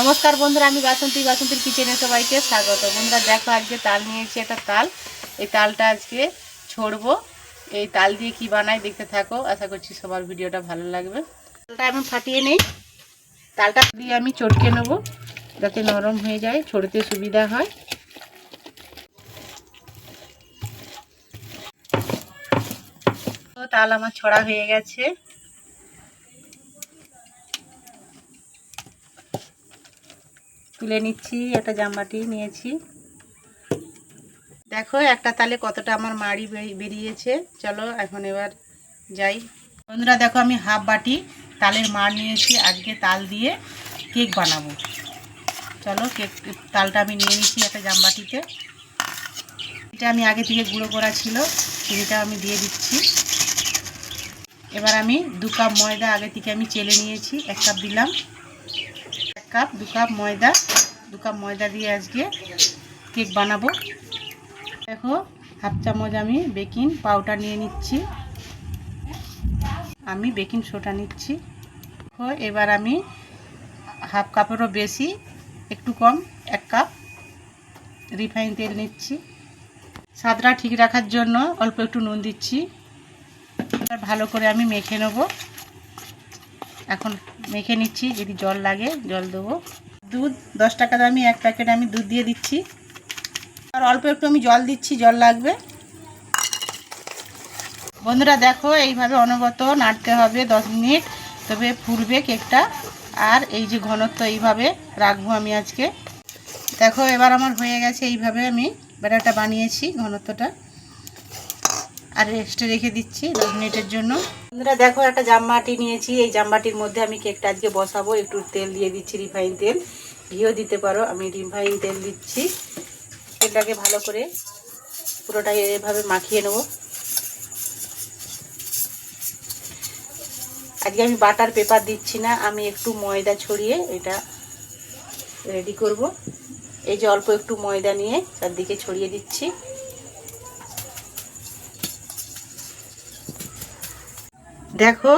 নমস্কার বন্ধুরা, আমি বাসন্তী, বাসন্তীর কিচেনে সবাইকে স্বাগত। বন্ধুরা, দেখো আজকে তাল নিয়েছি একটা তাল। এই তালটা আজকে ছড়বো এই তাল দিয়ে কি বানাই দেখতে থাকো। আশা করছি সবার ভিডিওটা ভালো লাগবে। তালটা আমি ফাটিয়ে নেই। তালটা দিয়ে আমি চটকে নেব, যাতে নরম হয়ে যায়, ছড়তে সুবিধা হয়। তাল আমার ছড়া হয়ে গেছে। তুলে নিচ্ছি, একটা জামবাটি নিয়েছি। দেখো, একটা তালে কতটা আমার মাড়ি বেরি- বেরিয়েছে। চলো, এখন এবার যাই। বন্ধুরা, দেখো, আমি হাফ বাটি তালের মাড় নিয়েছি, আজকে তাল দিয়ে কেক বানাবো। চলো, কেক, তালটা আমি নিয়ে নিচ্ছি একটা জামবাটিতে এটা আমি আগে থেকে গুঁড়ো করা ছিল, চিনিটা আমি দিয়ে দিচ্ছি। এবার আমি দু কাপ ময়দা আগে থেকে আমি চেলে নিয়েছি, এক কাপ দিলাম। কাপ, দু কাপ ময়দা, দু কাপ ময়দা দিয়ে আজকে কেক বানাবো। দেখো, হাফ চামচ আমি বেকিং পাউডার নিয়ে নিচ্ছি। আমি বেকিং সোডা নিচ্ছি। দেখো, এবার আমি হাফ কাপেরও বেশি, একটু কম, এক কাপ রিফাইন তেল নিচ্ছি। স্বাদটা ঠিক রাখার জন্য অল্প একটু নুন দিচ্ছি। ভালো করে আমি মেখে নেব। এখন মেখে নিচ্ছি, যদি জল লাগে জল দেবো। দুধ, দশ টাকা দামি এক প্যাকেট আমি দুধ দিয়ে দিচ্ছি। আর অল্প একটু আমি জল দিচ্ছি, জল লাগবে। বন্ধুরা দেখো, এইভাবে অনবরত নাড়তে হবে দশ মিনিট, তবে ফুলবে কেকটা। আর এই যে ঘনত্ব, এইভাবে রাখব আমি আজকে। দেখো, এবার আমার হয়ে গেছে, এইভাবে আমি ব্যাটারটা বানিয়েছি ঘনত্বটা। আর রেস্টে রেখে দিচ্ছি দশ মিনিটের জন্য। বন্ধুরা, দেখো, একটা জামবাটি নিয়েছি। এই জামবাটির মধ্যে আমি কেকটা আজকে বসাবো। একটু তেল দিয়ে দিচ্ছি, রিফাইন তেল। ঘিও দিতে পারো। আমি রিফাইন তেল দিচ্ছি। তেলটাকে ভালো করে পুরোটা এভাবে মাখিয়ে নেব। আজকে আমি বাটার পেপার দিচ্ছি না। আমি একটু ময়দা ছড়িয়ে এটা রেডি করব। এই যে অল্প একটু ময়দা নিয়ে চারদিকে ছড়িয়ে দিচ্ছি। দেখো,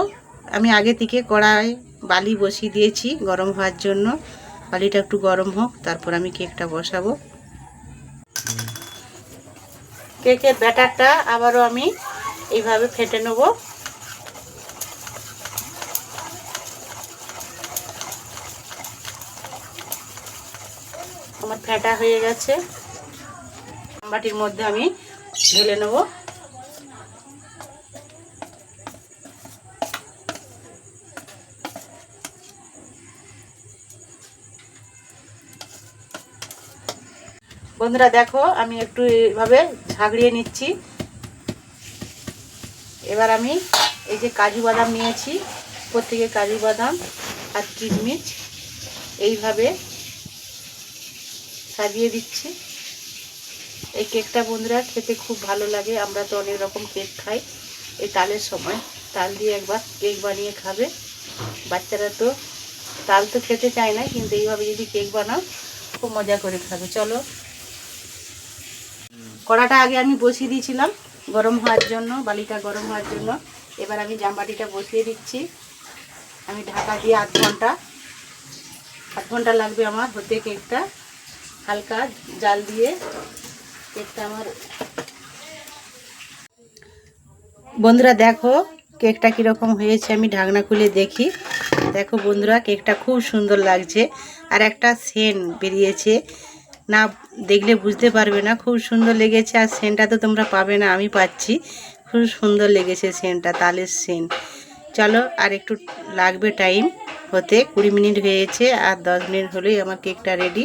আমি আগে থেকে কড়াই বালি বসিয়ে দিয়েছি গরম হওয়ার জন্য। বালিটা একটু গরম হোক, তারপর আমি কেকটা বসাবো। কেকের ব্যাটারটা আবারও আমি এইভাবে ফেটে নেব। আমার ফেটা হয়ে গেছে। বাটির মধ্যে আমি ঢেলে নেব। বন্ধুরা দেখো, আমি একটু এইভাবে ঝাগড়িয়ে নিচ্ছি। এবার আমি এই যে কাজু বাদাম নিয়েছি, প্রত্যেকে কাজু বাদাম আর কিশমিশ এইভাবে সাজিয়ে দিচ্ছি। এই কেকটা বন্ধুরা খেতে খুব ভালো লাগে, আমরা তো অনেক রকম কেক খাই। এই তালের সময় তাল দিয়ে একবার কেক বানিয়ে খাবে। বাচ্চারা তো তাল তো খেতে চায় না, কিন্তু এইভাবে যদি কেক বানাও, খুব মজা করে খাবে। চলো কড়াটা আগে আমি বসিয়ে দিয়েছিলাম গরম হওয়ার জন্য, বালিটা গরম হওয়ার জন্য। এবার আমি জামবাটিটা বসিয়ে দিচ্ছি। আমি ঢাকা দিয়ে আধ ঘণ্টা আধ ঘণ্টা লাগবে আমার হতে কেকটা। হালকা জাল দিয়ে কেকটা আমার বন্ধুরা দেখো কেকটা কীরকম হয়েছে, আমি ঢাকনা খুলে দেখি। দেখো বন্ধুরা, কেকটা খুব সুন্দর লাগছে। আর একটা সেন বেরিয়েছে। না দেখলে বুঝতে পারবে না। খুব সুন্দর লেগেছে আর সেন্টটা তো তোমরা পাবে না, আমি পাচ্ছি। খুব সুন্দর লেগেছে সেন্টটা তালের সেন্ট চলো আর একটু লাগবে টাইম হতে, কুড়ি মিনিট হয়েছে আর দশ মিনিট হলেই আমার কেকটা রেডি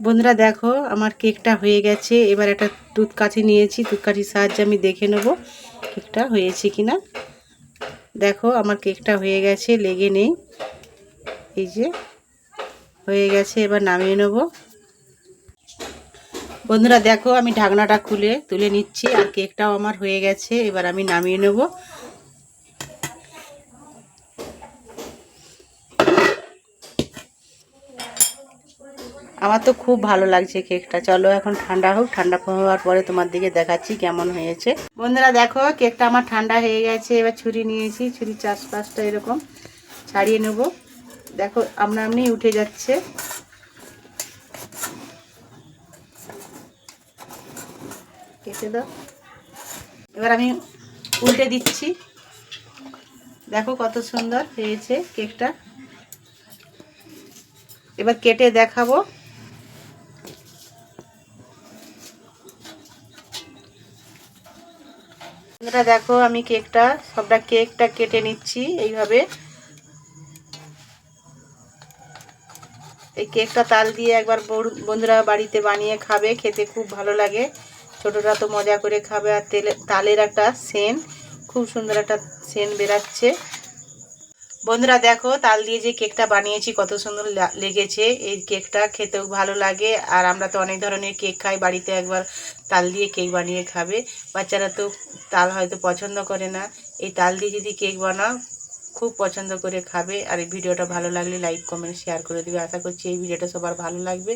বন্ধুরা দেখো, আমার কেকটা হয়ে গেছে। এবার একটা টুথকাঠি নিয়েছি টুথকাঠির সাহায্যে আমি দেখে নেব কেকটা হয়েছে কি না দেখো, আমার কেকটা হয়ে গেছে, লেগে নেই। এই যে, হয়ে গেছে, এবার নামিয়ে নেব। বন্ধুরা দেখো, আমি ঢাকনাটা খুলে তুলে নিচ্ছি আর কেকটাও আমার হয়ে গেছে, এবার আমি নামিয়ে নেব। আমার তো খুব ভালো লাগছে কেকটা। চলো এখন ঠান্ডা হোক, ঠান্ডা হওয়ার পরে তোমার দিকে দেখাচ্ছি কেমন হয়েছে। বন্ধুরা দেখো, কেকটা আমার ঠান্ডা হয়ে গেছে, এবার ছুরি নিয়েছি ছুরি চাষ পাঁচটা এরকম ছাড়িয়ে নেব। দেখো আপনা আপনি উঠে যাচ্ছে। দাও এবার আমি উল্টে দিচ্ছি। দেখো কত সুন্দর হয়েছে কেকটা। এবার কেটে দেখাবো। বন্ধুরা, দেখো আমি কেকটা, সবটা কেকটা কেটে নিচ্ছি এইভাবে। এই কেকটা তাল দিয়ে একবার বন্ধুরা বাড়িতে বানিয়ে খাবে, খেতে খুব ভালো লাগে। ছোটরা তো মজা করে খাবে আর তেলে তালের একটা সেন। খুব সুন্দর একটা সেন বেরাচ্ছে। বন্ধুরা দেখো, তাল দিয়ে যে কেকটা বানিয়েছি, কত সুন্দর লেগেছে। এই কেকটা খেতেও ভালো লাগে। আর আমরা তো অনেক ধরনের কেক খাই, বাড়িতে একবার তাল দিয়ে কেক বানিয়ে খাবে। বাচ্চারা তো তাল হয়তো পছন্দ করে না। এই তাল দিয়ে যদি কেক বানাও, খুব পছন্দ করে খাবে। আর এই ভিডিওটা ভালো লাগলে লাইক কমেন্ট শেয়ার করে দেবে। আশা করছি এই ভিডিওটা সবার ভালো লাগবে।